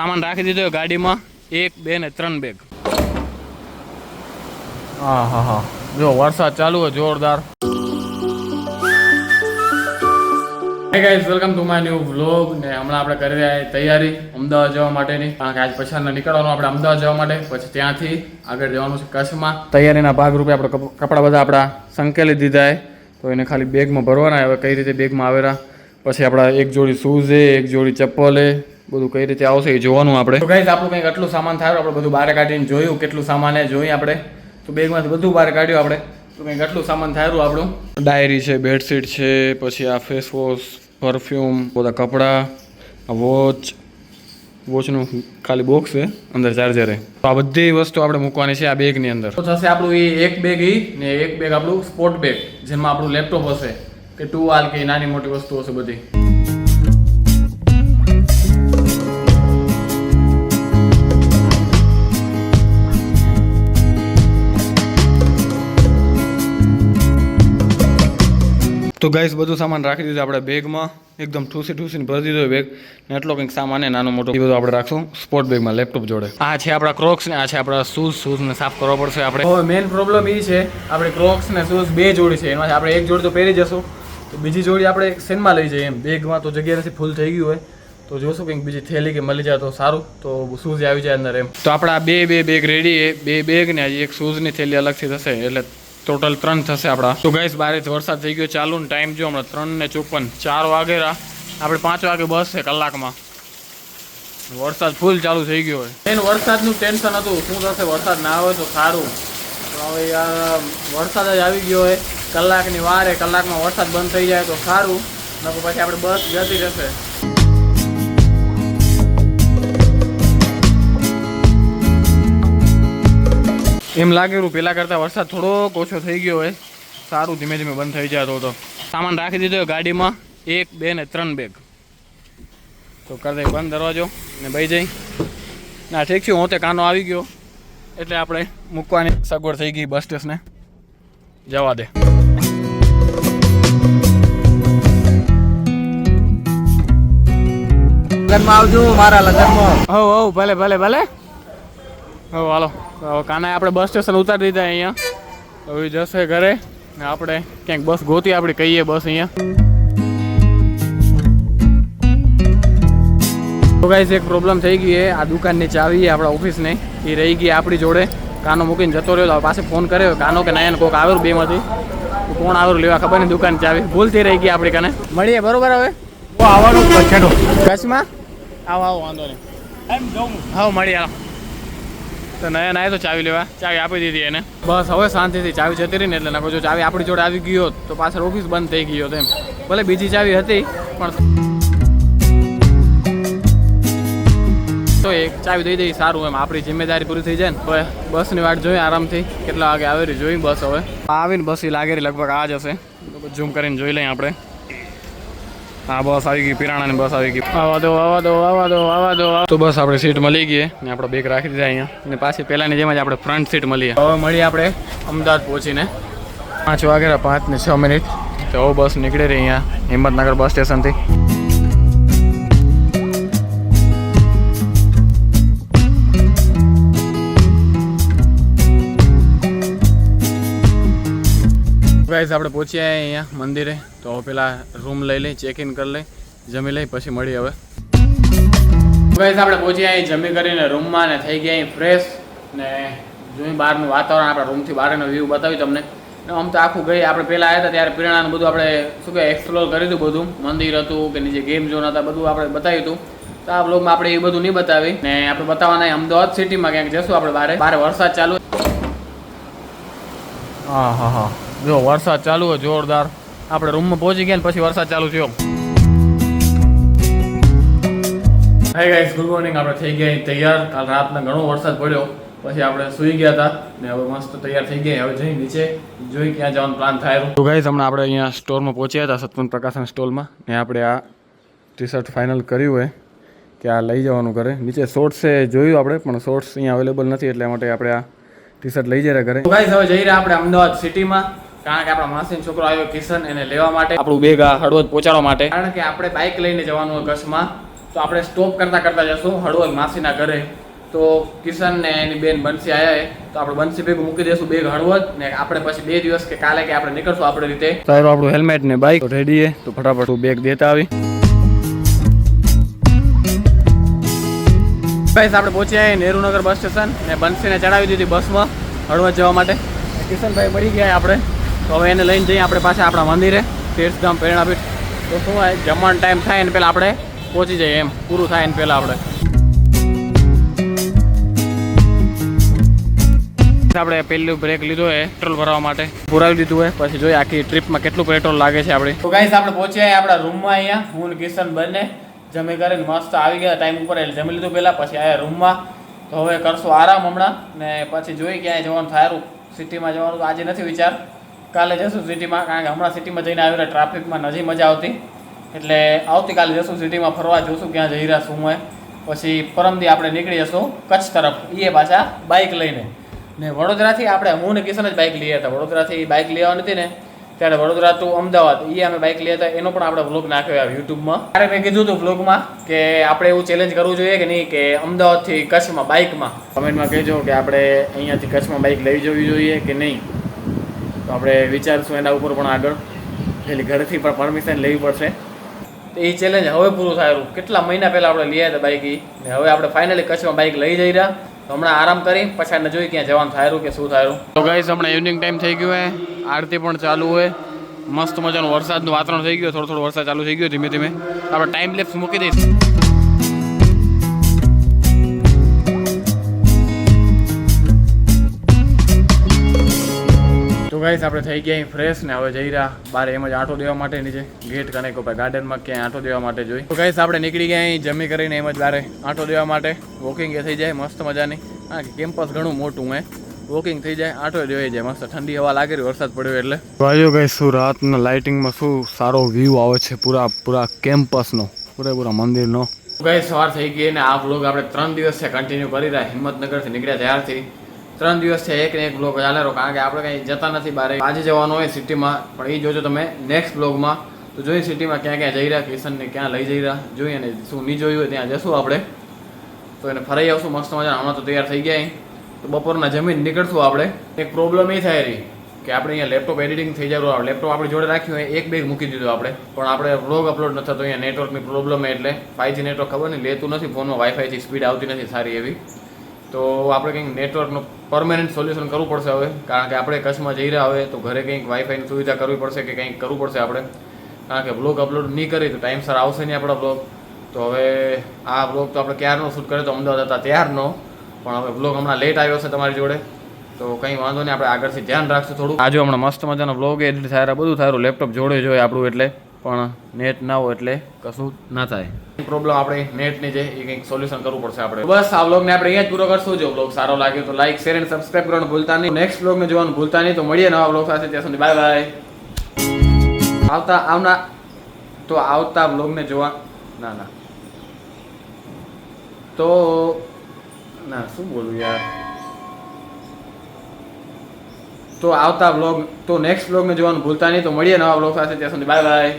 સામાન રાખી દીધો ગાડીમાં. એક બે ને ત્રણ બેગ. હા હા. હા જો વરસાદ ચાલુ હોય જોરદાર. Hey guys welcome to my new vlog ને હમણાં આપણે કરી રહ્યા છીએ તૈયારી અમદાવાદ જવા માટેની. કારણ કે આજ પછાડને નીકળવાનું આપણે અમદાવાદ જવા માટે. પછી ત્યાંથી આગળ જવાનું છે કચ્છમાં. તૈયારીના ભાગરૂપે આપણે કપ- કપડાં બધા આપણા સંકેલી દીધા છે. તો એને ખાલી બેગમાં ભરવાના હવે કઈ રીતે બેગમાં આવેલા? પછી આપણા એક જોડી શૂઝ છે એક જોડી ચપ્પલ છે. બધું કઈ રીતે આવશે એ જોવાનું આપણે. તો ગાઈઝ આપણું કંઈક આટલું સામાન થાય આપણે બધું બહાર કાઢીને જોયું કેટલું સામાન જોયું જોઈ આપણે. તો બેગમાંથી બધું બહાર કાઢ્યું આપણે. તો કંઈક આટલું સામાન થયું આપણું. ડાયરી છે બેડશીટ છે પછી આ ફેસ વોશ પરફ્યુમ બધા કપડાં આ વોચ વોચનું ખાલી બોક્સ છે અંદર ચાર્જર છે તો આ બધી વસ્તુ આપણે મૂકવાની છે આ બેગની અંદર. તો થશે આપણું એ એક બેગ એ ને એક બેગ આપણું સ્પોર્ટ બેગ જેમાં આપણું લેપટોપ હશે. કે ટુ ટુવાલ કે નાની મોટી વસ્તુ હશે બધી. તો ગાઈસ બધું સામાન રાખી દીધું આપણે બેગમાં. એકદમ ઠૂસી ઠૂસીને ભરી દીધો બેગ. ને કંઈક સામાન ને નાનો મોટો. એ બધું આપણે રાખશું સ્પોર્ટ બેગમાં લેપટોપ જોડે. આ છે આપણા ક્રોક્સ ને, આ છે આપણા શૂઝ શૂઝ ને સાફ કરવો પડશે આપણે. હવે મેઇન પ્રોબ્લેમ એ છે, આપણે ક્રોક્સ ને શૂઝ બે જોડી છે. એમાં આપણે એક જોડી તો પહેરી જશું. તો બીજી જોડી આપણે સેનમાં લઈ જઈએ એમ. બેગમાં તો જગ્યા નથી ફૂલ થઈ ગયું હોય. તો જોશું કંઈક બીજી થેલી કે મળી જાય તો સારું. તો શૂઝ આવી જાય અંદર એમ. તો આપણા બે બે બેગ રેડી બે બેગ ને હજી એક શૂઝની થેલી અલગથી થશે. એટલે ટોટલ ત્રણ થશે આપણા. તો ગાઈસ બારે વરસાદ થઈ ગયો, ચાલુ ને ટાઈમ જો હમણાં ત્રણ ને ચોપન. ચાર વાગેરા આપણે પાંચ વાગે બસ છે કલાકમાં. વરસાદ ફૂલ ચાલુ થઈ ગયો હોય. એનું વરસાદનું ટેન્શન હતું. શું થશે, વરસાદ ના આવે તો સારું. હવે યાર, વરસાદ જ આવી ગયો હોય. કલાકની વારે કલાકમાં વરસાદ બંધ થઈ જાય તો સારું. નકર પછી આપણે બસ જતી રહેશે. એમ લાગેલું પેલા કરતાં વરસાદ થોડોક ઓછો થઈ ગયો હોય. સારું ધીમે ધીમે બંધ થઈ જાય તો તો. સામાન રાખી દીધો ગાડીમાં. એક બે ને ત્રણ બેગ. તો કરી દઈ બંધ દરવાજો ને ભાઈ જઈ. ના ઠીક છે હું તે કાનો આવી ગયો. એટલે આપણે મૂકવાની સગવડ થઈ ગઈ બસ સ્ટેશને જવા દે. લગ્નમાં આવજો મારા લગ્નમાં. હવ હવ ભલે ભલે ભલે. હવ હાલો. કાનાએ આપણે બસ સ્ટેશન ઉતારી દીધા અહીંયા. હવે જશે ઘરે. ને આપણે ક્યાંક બસ ગોતી આપણે કહીએ બસ અહીંયા. તો ગાઈઝ એક પ્રોબ્લેમ થઈ ગઈ છે. આ દુકાનની ચાવી આપણા ઓફિસની એ રહી ગઈ આપણી જોડે. કાનો મૂકીને જતો રહ્યો પાસે ફોન કર્યો. કાનો કે નાયન કોક આવ્યું બેમાંથી કોણ આવ્યું લેવા ખબર નહીં દુકાન ચાવી ભૂલથી રહી ગઈ આપણી કને. મળીએ બરોબર હવે? આવવાનું કચ્છમાં? આવો આવો વાંધો નહીં. એમ જવું હા મળી આવો તો નયા નાય તો ચાવી લેવા. ચાવી આપી દીધી એને. બસ હવે શાંતિથી ચાવી જતી રહી ને એટલે નકો જો ચાવી આપણી જોડે આવી ગયો તો પાછળ ઓફિસ બંધ થઈ ગયો તેમ. ભલે બીજી ચાવી હતી, પણ તો એક ચાવી દઈ દઈ સારું એમ. આપણી જિમ્મેદારી પૂરી થઈ જાય ને. હવે બસની વાટ જોઈએ આરામથી કેટલા વાગે આવે રહી જોઈ બસ હવે. આવીને બસ એ લાગે રહી લગભગ આ જ હશે ઝૂમ કરીને જોઈ લઈએ આપણે. હા બસ આવી ગઈ પિરાણાની બસ આવી ગઈ. આવા દો આવા દો આવા દો આવા દો તો બસ આપણે સીટ મળી ગઈ ને આપણે બેગ રાખી દીધા અહીંયા. અને પાછી પહેલાંની જેમ જ આપણે ફ્રન્ટ સીટ મળીએ. હવે મળી આપણે અમદાવાદ પહોંચીને. પાંચ વાગ્યા પાંચ ને છ મિનિટ. તો બસ નીકળી રહી અહીંયા હિંમતનગર બસ સ્ટેશનથી ગાઈઝ આપણે પહોંચ્યા અહીંયા મંદિરે. તો પેલા રૂમ લઈ લઈ ચેક ઇન કરી લઈ, જમી લઈ, પછી મળી હવે. ગાઈઝ આપણે પહોંચ્યા અહીં જમી કરીને રૂમમાં ને થઈ ગયા અહીં ફ્રેશ ને જોઈ બહારનું વાતાવરણ, આપણા રૂમથી બહારનો વ્યૂ બતાવી તમને. આમ તો આખું ગઈ, આપણે પહેલાં આવ્યા હતા ત્યારે પ્રેરણાનું બધું આપણે, શું કહે એક્સપ્લોર કર્યું હતું બધું. મંદિર હતું કે નીચે ગેમ ઝોન હતા, બધું આપણે બતાવ્યું હતું. તો આ બ્લોગમાં આપણે એ બધું નહીં બતાવી. ને આપણે બતાવવાના અમદાવાદ સિટીમાં ક્યાંક જશું આપણે બારે. બારે વરસાદ ચાલુ. હા હા હા. જો, વરસાદ ચાલુ હોય જોરદાર. આપણે રૂમમાં પહોંચી ગયા ને પછી વરસાદ ચાલુ થયો. હાય ગાઈસ ગુડ મોર્નિંગ આપણે થઈ ગયા તૈયાર. કાલ રાતના ઘણો વરસાદ પડ્યો. પછી આપણે સુઈ ગયા હતા ને હવે મસ્ત તૈયાર થઈ ગયા. હવે જઈ નીચે જોઈ ક્યાં જવાનું પ્લાન થાય તો ગાઈસ હમણાં આપણે અહીંયા સ્ટોરમાં પહોંચ્યા હતા સતવંત પ્રકાશન સ્ટોલમાં ને આપણે આ ટી શર્ટ ફાઇનલ કર્યું હોય કે આ લઈ જવાનું ઘરે. નીચે શોર્ટ્સ જોયું આપણે, પણ શોર્ટ્સ અહીંયા અવેલેબલ નથી, એટલે માટે આપણે આ ટી શર્ટ લઈ જઈએ ઘરે. ગાઈસ હવે જઈ રહ્યા આપણે અમદાવાદ સિટીમાં કારણ કે આપણા માસીન છોકરો આવ્યો કિશન એને લેવા માટે. આપણું બેગ હળવદ પહોંચાડવા માટે. કારણ કે આપણે બાઇક લઈને જવાનું હોય કચ્છમાં તો આપણે સ્ટોપ કરતા કરતા જશું હળવદ માસીના ઘરે. તો કિશન ને એની બેન બંસી આવ્યા તો આપણે બંસી ભેગું મૂકી દેશું બેગ હળવદ ને આપણે પછી બે દિવસ કે કાલે કે આપણે નીકળશું આપણી રીતે. સાહેબ, આપણું હેલ્મેટ ને બાઇક રેડી છે. તો ફટાફટ બેગ દેતા આવી. ગાઈસ આપણે પહોંચ્યા નેહરુનગર બસ સ્ટેશન ને બંસીને ચડાવી દીધી બસમાં હળવદ જવા માટે. કિશનભાઈ મળી ગયા આપણે. તો હવે એને લઈને જઈએ આપણે પાછા આપણા મંદિરે, તીર્થધામ, પ્રેરણાપીઠ. તો શું હોય, જમવાનો ટાઈમ થાય ને પહેલાં આપણે પહોંચી જઈએ એમ, પૂરું થાય ને પહેલાં આપણે. આપણે પહેલું બ્રેક લીધો હોય પેટ્રોલ ભરવા માટે. પુરાવી દીધું હોય પછી જોઈએ આખી ટ્રીપમાં કેટલું પેટ્રોલ લાગે છે આપણે. તો ગાઈસ આપણે પહોંચ્યા આપણા રૂમમાં અહીંયા, હું કિશન બંને. જમી કરીને મસ્ત આવી ગયા ટાઈમ ઉપર એટલે જમી લીધું પહેલાં, પછી આયા રૂમમાં તો હવે કરશું આરામ હમણાં ને પછી જોઈ ક્યાંય જવાનું, થારું સિટીમાં જવાનું તો આજે નથી વિચાર. કાલે જશું સિટીમાં, કારણ કે હમણાં સિટીમાં જઈને આવી રહ્યા ટ્રાફિકમાં નથી મજા આવતી. એટલે આવતીકાલે જશું સિટીમાં, ફરવા જોશું ક્યાં જઈ રહ્યા, શું હોય. પછી પરમદી આપણે નીકળી જશું કચ્છ તરફ. એ પાછા બાઇક લઈને. ને વડોદરાથી આપણે, હું ને કિશન જ બાઇક લઈ હતા. વડોદરાથી બાઇક લેવાની હતી ને, ત્યારે વડોદરા ટુ અમદાવાદ. એ અમે બાઇક લઈ હતા. એનો પણ આપણે વ્લોગ નાખ્યો આ યુટ્યુબમાં. ત્યારે મેં કીધું હતું વ્લોગમાં કે આપણે એવું ચેલેન્જ કરવું જોઈએ કે નહીં, કે અમદાવાદથી કચ્છમાં બાઇકમાં કમેન્ટમાં કહેજો કે આપણે અહીંયાથી કચ્છમાં બાઇક લઈ જવી જોઈએ કે નહીં. તો આપણે વિચારશું એના ઉપર પણ આગળ. એટલે ઘરેથી પણ પરમિશન લેવી પડશે. તો એ ચેલેન્જ હવે પૂરું થાયું કેટલા મહિના પહેલાં આપણે લઈ હતા બાઇક ને હવે આપણે ફાઇનલી કચ્છમાં બાઇક લઈ જઈ રહ્યા. તો હમણાં આરામ કરી પછી એને જોઈ ક્યાં જવાનું થાયું કે શું થાયું તો ગાઈસ હમણાં ઇવનિંગ ટાઈમ થઈ ગયો હે. આરતી પણ ચાલુ હોય મસ્ત મજાનો વરસાદનું વાતાવરણ થઈ ગયું થોડો થોડો વરસાદ ચાલુ થઈ ગયો ધીમે ધીમે. આપણે ટાઈમ લેપ્સ મૂકી દઈશું. ગાઈસ આપણે થઈ ગયા ફ્રેશ ને હવે જઈ રહ્યા બારે. એમ જ આંટો દેવા માટે નીચે ગેટ કનેક ઉપર ગાર્ડનમાં ક્યાંય આંટો દેવા માટે જોઈ. તો ગાઈસ આપણે નીકળી ગયા અહીં જમી કરીને એમ જ બારે આંટો દેવા માટે. વોકિંગ એ થઈ જાય મસ્ત મજાની. હા કે કેમ્પસ ઘણું મોટું હે. વોકિંગ થઈ જાય આંટો દેવાઈ જાય મસ્ત. ઠંડી હવા લાગે વરસાદ પડ્યો એટલે. ભાઈઓ ગાઈસ શું રાતના લાઇટિંગમાં શું સારો વ્યૂ આવે છે પૂરા પૂરા કેમ્પસનો પૂરેપૂરા મંદિરનો? ગાઈસ સવાર થઈ ગઈ ને આ બ્લોગ આપણે ત્રણ દિવસ છે કન્ટિન્યુ કરી રહ્યા. હિંમતનગરથી નીકળ્યા ત્યારથી. ત્રણ દિવસ છે, એક ને એક બ્લોગ ચાલે. રહો કારણ કે આપણે કંઈ જતા નથી બહાર આજે જવાનું હોય સિટીમાં, પણ એ જોજો તમે નેક્સ્ટ બ્લોગમાં તો જોઈએ સિટીમાં ક્યાં ક્યાં જઈ રહ્યા કિશનને ક્યાં લઈ જઈ રહ્યા, જોઈએ ને શું નહીં જોયું હોય ત્યાં જશું આપણે. તો એને ફરાઈ આવશું, મસ્ત મજા હમણાં તો તૈયાર થઈ ગયા તો બપોરના જમીન નીકળશું આપણે. એક પ્રોબ્લેમ એ થાય રહી કે આપણે અહીંયા લેપટોપ એડિટિંગ થઈ જાય લેપટોપ આપણે જોડે રાખ્યું હોય, એક બેગ મૂકી દીધું આપણે. પણ આપણે વ્લોગ અપલોડ નથી થતો, અહીંયા નેટવર્કની પ્રોબ્લેમ એટલે. ફાઈવજી નેટવર્ક ખબર નહીં, લેતું નથી ફોનમાં વાઈફાઈથી સ્પીડ આવતી નથી સારી એવી. તો આપણે કંઈક નેટવર્કનું પરમેનન્ટ સોલ્યુશન કરવું પડશે હવે. કારણ કે આપણે કચ્છમાં જઈ રહ્યા હોય તો ઘરે કંઈક વાઈફાઈની સુવિધા કરવી પડશે કે કંઈક કરવું પડશે આપણે. કારણ કે બ્લોગ અપલોડ નહીં કરી તો ટાઈમસર આવશે નહીં આપણા બ્લોગ તો હવે આ બ્લોગ તો આપણે ક્યારનો શૂટ કર્યો તો અમદાવાદ હતા ત્યારનો. પણ હવે બ્લોગ હમણાં લેટ આવ્યો છે તમારી જોડે. તો કંઈ વાંધો નહીં, આપણે આગળથી ધ્યાન રાખશું થોડું આજે હમણાં મસ્ત મજાનો બ્લોગ એડિટ થાય, બધું થાય લેપટોપ જોડે જોઈએ આપણું એટલે. પણ નેટ ના હોય એટલે કશું ના થાય. પ્રોબ્લેમ આપણે નેટની છે એ કંઈક સોલ્યુશન કરવું પડશે આપણે. બસ, આ બ્લોગને આપણે અહીંયા જ પૂરો કરશું. જો બ્લોગ સારો લાગ્યો તો લાઈક શેર એન્ડ સબસ્ક્રાઈબ કરવાનું ભૂલતા નહીં. નેક્સ્ટ બ્લોગને જોવાનું ભૂલતા નહીં. તો મળીએ નવા બ્લોગ સાથે. ત્યાં સુધી બાય બાય આવતા, આવના, તો આવતા બ્લોગને જોવા. ના ના. તો, ના, શું બોલું યાર? તો આવતા બ્લોગ તો નેક્સ્ટ બ્લોગને જોવાનું ભૂલતા નહીં. તો મળીએ નવા બ્લોગ સાથે. ત્યાં સુધી બાય બાય